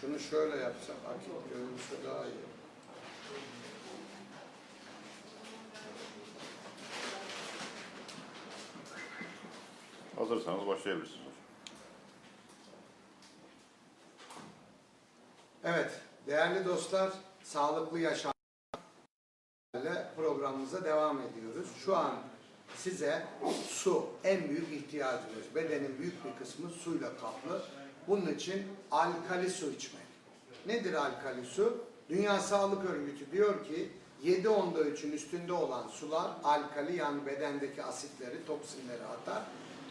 Şunu şöyle yapsak akif görünüşü daha iyi. Hazırsanız başlayabilirsiniz. Evet, değerli dostlar, sağlıklı yaşam programımıza devam ediyoruz. Şu an size su en büyük ihtiyacımız. Bedenin büyük bir kısmı suyla kaplı. Bunun için alkali su içmek. Nedir alkali su? Dünya Sağlık Örgütü diyor ki 7 onda 3'ün üstünde olan sular alkali yani bedendeki asitleri, toksinleri atar.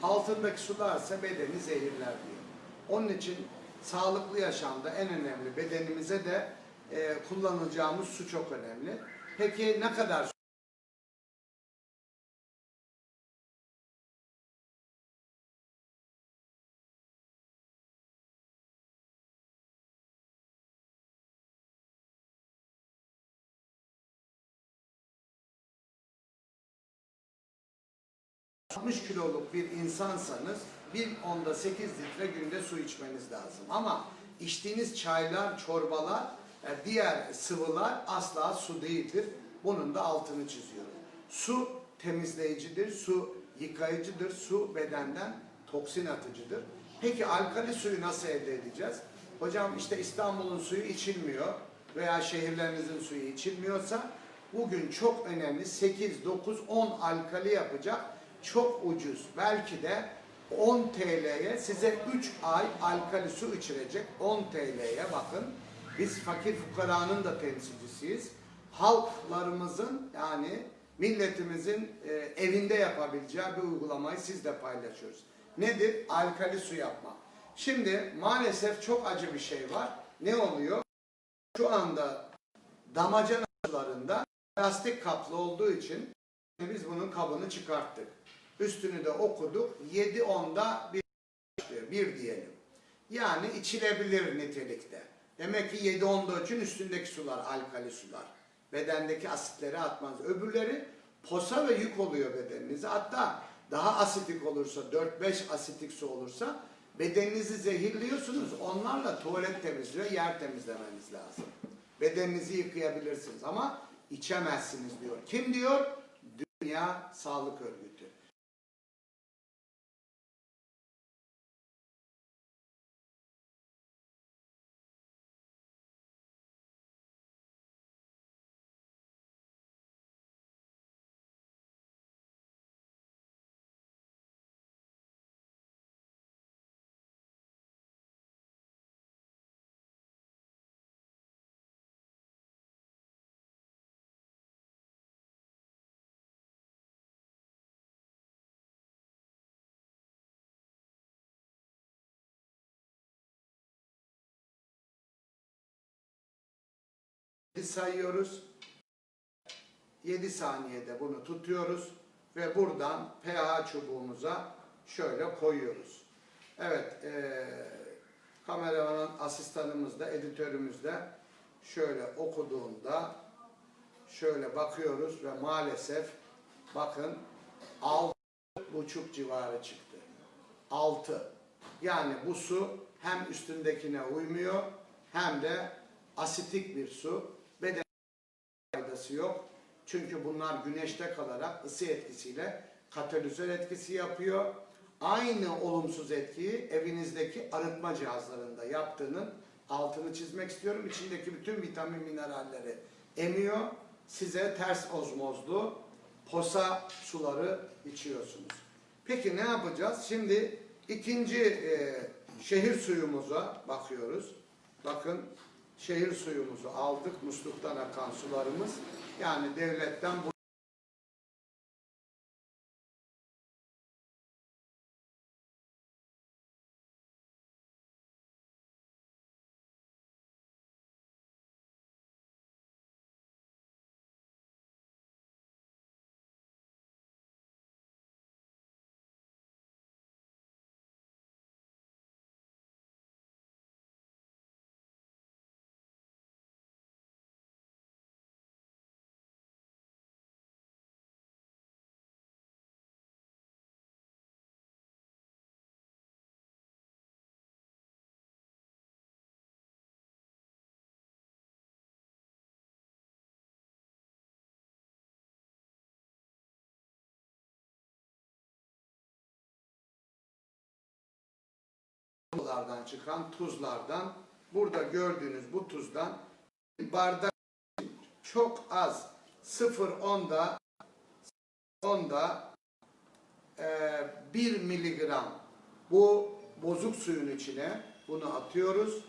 Altındaki sular ise bedeni zehirler diyor. Onun için sağlıklı yaşamda en önemli bedenimize de e, kullanacağımız su çok önemli. Peki ne kadar ...60 kiloluk bir insansanız bir onda 8 litre günde su içmeniz lazım. Ama içtiğiniz çaylar, çorbalar, e, diğer sıvılar asla su değildir. Bunun da altını çiziyorum. Su temizleyicidir, su yıkayıcıdır, su bedenden toksin atıcıdır. Peki alkali suyu nasıl elde edeceğiz? Hocam işte İstanbul'un suyu içilmiyor veya şehirlerinizin suyu içilmiyorsa bugün çok önemli 8, 9, 10 alkali yapacak çok ucuz belki de 10 TL'ye size 3 ay alkali su içirecek 10 TL'ye bakın. Biz fakir fukaranın da temsilcisiyiz. Halklarımızın yani milletimizin e, evinde yapabileceği bir uygulamayı sizle paylaşıyoruz. Nedir? Alkali su yapma. Şimdi maalesef çok acı bir şey var. Ne oluyor? Şu anda damacana sularında plastik kaplı olduğu için biz bunun kabını çıkarttık. Üstünü de okuduk. 7 onda bir, bir diyelim. Yani içilebilir nitelikte. Demek ki 7 onda için üstündeki sular alkali sular. Bedendeki asitleri atmaz. Öbürleri posa ve yük oluyor bedeninize. Hatta daha asitik olursa 4-5 asitik su olursa bedeninizi zehirliyorsunuz. Onlarla tuvalet temizliyor, yer temizlemeniz lazım. Bedeninizi yıkayabilirsiniz ama içemezsiniz diyor. Kim diyor? Dünya Sağlık Örgütü. Sayıyoruz. 7 saniyede bunu tutuyoruz ve buradan pH çubuğumuza şöyle koyuyoruz. Evet, eee kameramanın asistanımız da, editörümüz de şöyle okuduğunda şöyle bakıyoruz ve maalesef bakın altı buçuk civarı çıktı. 6. Yani bu su hem üstündekine uymuyor hem de asitik bir su. Faydası yok. Çünkü bunlar güneşte kalarak ısı etkisiyle katalizör etkisi yapıyor. Aynı olumsuz etkiyi evinizdeki arıtma cihazlarında yaptığının altını çizmek istiyorum. İçindeki bütün vitamin mineralleri emiyor. Size ters ozmozlu posa suları içiyorsunuz. Peki ne yapacağız? Şimdi ikinci e, şehir suyumuza bakıyoruz. Bakın şehir suyumuzu aldık. Musluktan akan sularımız. Yani devletten bu sıvılardan çıkan tuzlardan burada gördüğünüz bu tuzdan bardak çok az 0.10'da 10'da e, 1 miligram bu bozuk suyun içine bunu atıyoruz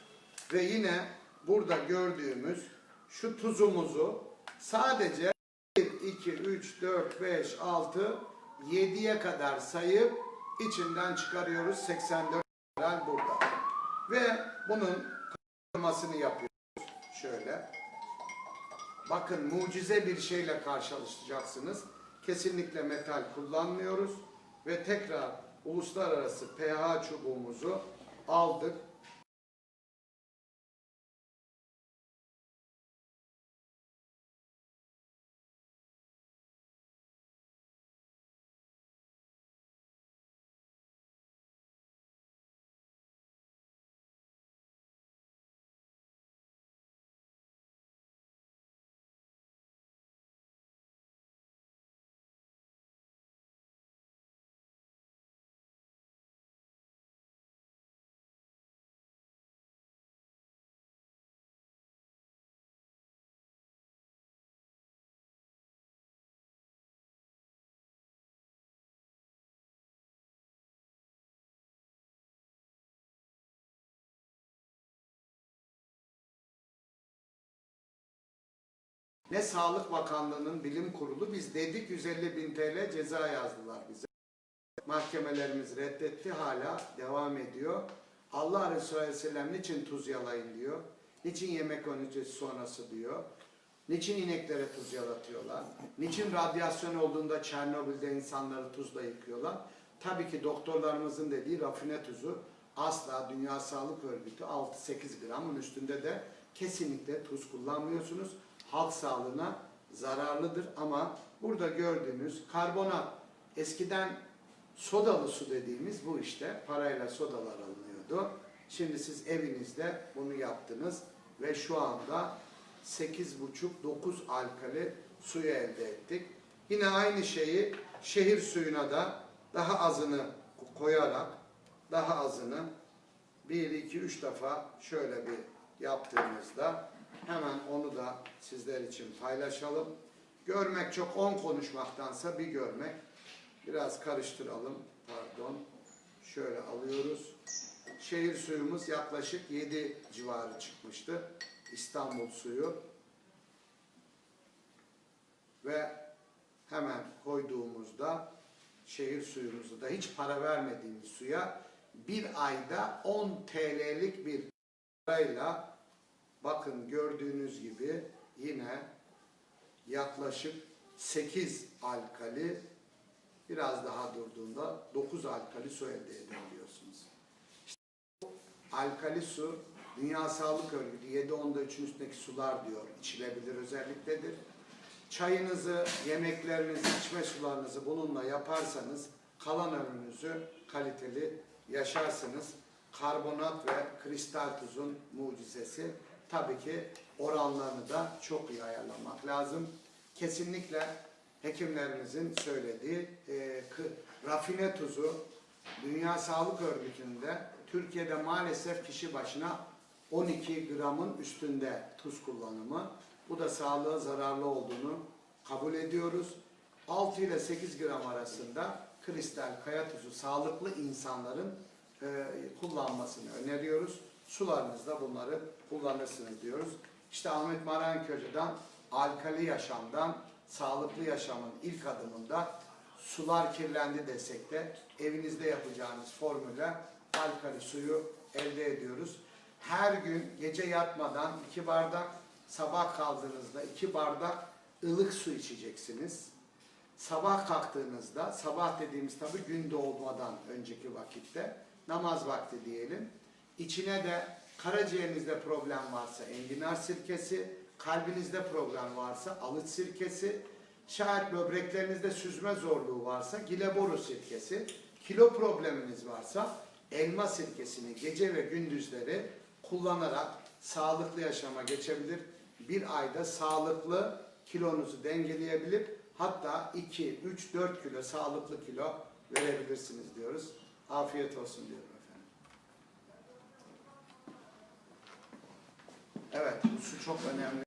ve yine burada gördüğümüz şu tuzumuzu sadece 1, 2, 3, 4, 5, 6, 7'ye kadar sayıp içinden çıkarıyoruz. 84 mineral burada. Ve bunun karıştırmasını yapıyoruz. Şöyle. Bakın mucize bir şeyle karşılaşacaksınız. Kesinlikle metal kullanmıyoruz. Ve tekrar uluslararası pH çubuğumuzu aldık. Ne Sağlık Bakanlığı'nın bilim kurulu biz dedik 150 bin TL ceza yazdılar bize. Mahkemelerimiz reddetti hala devam ediyor. Allah Resulü Aleyhisselam niçin tuz yalayın diyor. Niçin yemek öncesi sonrası diyor. Niçin ineklere tuz yalatıyorlar? Niçin radyasyon olduğunda Çernobil'de insanları tuzla yıkıyorlar? Tabii ki doktorlarımızın dediği rafine tuzu asla Dünya Sağlık Örgütü 6-8 gramın üstünde de kesinlikle tuz kullanmıyorsunuz. Halk sağlığına zararlıdır ama burada gördüğünüz karbonat eskiden sodalı su dediğimiz bu işte parayla sodalar alınıyordu. Şimdi siz evinizde bunu yaptınız ve şu anda 8,5-9 alkali suyu elde ettik. Yine aynı şeyi şehir suyuna da daha azını koyarak daha azını 1, 2, 3 defa şöyle bir yaptığımızda hemen onu da sizler için paylaşalım. Görmek çok 10 konuşmaktansa bir görmek. Biraz karıştıralım. Pardon. Şöyle alıyoruz. Şehir suyumuz yaklaşık 7 civarı çıkmıştı. İstanbul suyu. Ve hemen koyduğumuzda şehir suyumuzu da hiç para vermediğimiz suya bir ayda 10 TL'lik bir parayla bakın gördüğünüz gibi yine yaklaşık 8 alkali biraz daha durduğunda 9 alkali su elde edebiliyorsunuz. İşte bu alkali su Dünya Sağlık Örgütü 7-10'da 3'ün üstündeki sular diyor içilebilir özelliktedir. Çayınızı, yemeklerinizi, içme sularınızı bununla yaparsanız kalan ömrünüzü kaliteli yaşarsınız. Karbonat ve kristal tuzun mucizesi. Tabii ki oranlarını da çok iyi ayarlamak lazım. Kesinlikle hekimlerimizin söylediği e, rafine tuzu Dünya Sağlık Örgütü'nde Türkiye'de maalesef kişi başına 12 gramın üstünde tuz kullanımı. Bu da sağlığa zararlı olduğunu kabul ediyoruz. 6 ile 8 gram arasında kristal kaya tuzu sağlıklı insanların e, kullanmasını öneriyoruz. Sularınızda bunları kullanırsınız diyoruz. İşte Ahmet Marank Hoca'dan alkali yaşamdan sağlıklı yaşamın ilk adımında sular kirlendi desek de evinizde yapacağınız formülle alkali suyu elde ediyoruz. Her gün gece yatmadan iki bardak, sabah kaldığınızda iki bardak ılık su içeceksiniz. Sabah kalktığınızda, sabah dediğimiz tabii gün doğmadan önceki vakitte, namaz vakti diyelim. İçine de karaciğerinizde problem varsa enginar sirkesi, kalbinizde problem varsa alıç sirkesi, şayet böbreklerinizde süzme zorluğu varsa gileboru sirkesi, kilo probleminiz varsa elma sirkesini gece ve gündüzleri kullanarak sağlıklı yaşama geçebilir. Bir ayda sağlıklı kilonuzu dengeleyebilir. Hatta 2, 3, 4 kilo sağlıklı kilo verebilirsiniz diyoruz. Afiyet olsun diyorum Evet, su çok önemli.